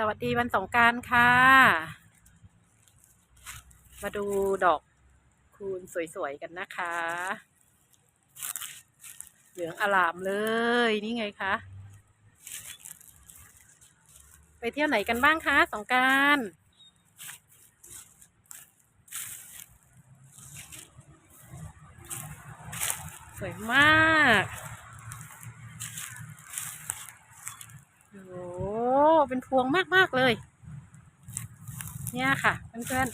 สวัสดีวันสงการค่ะ มาดูดอกคูณสวยๆกันนะคะ เหลืองอลามเลยนี่ไงคะ ไปเที่ยวไหนกันบ้างคะสงการสวยมาก โอ้โห เป็นพวงมาก ๆ เลย เนี่ยค่ะ เพื่อน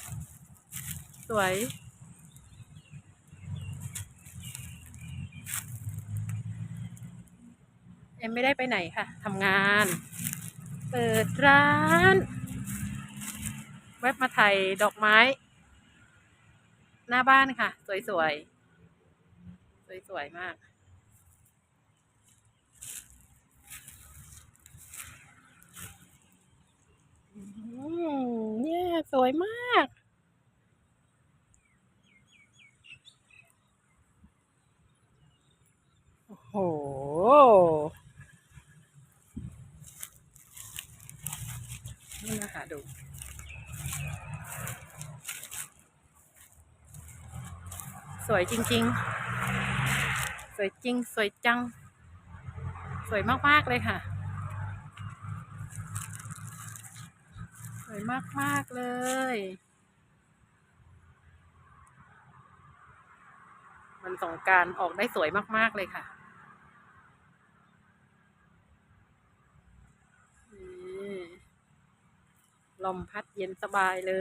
ๆ สวย เอ็มไม่ได้ไปไหนค่ะทำงาน เปิดร้านแวบมาถ่ายดอกไม้ หน้าบ้านค่ะ สวยๆ สวยๆ มาก อืมเนี่ย สวยมาก โอ้โห นี่นะคะดูสวยจริง ๆ สวยจริง สวยจัง สวยมาก ๆ เลยค่ะ วยมาก ๆ เลยมันสงการออกได้สวยมาก ๆ เลยค่ะลมพัดเย็นสบายเล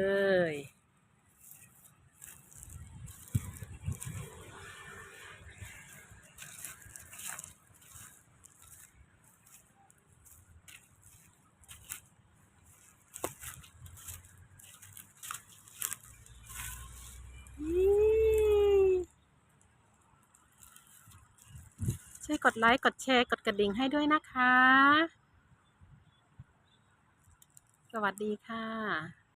ย ช่ วยกดไลค์ กดแชร์ กดกระดิ่งให้ด้วยนะคะ สวัสดีค่ะ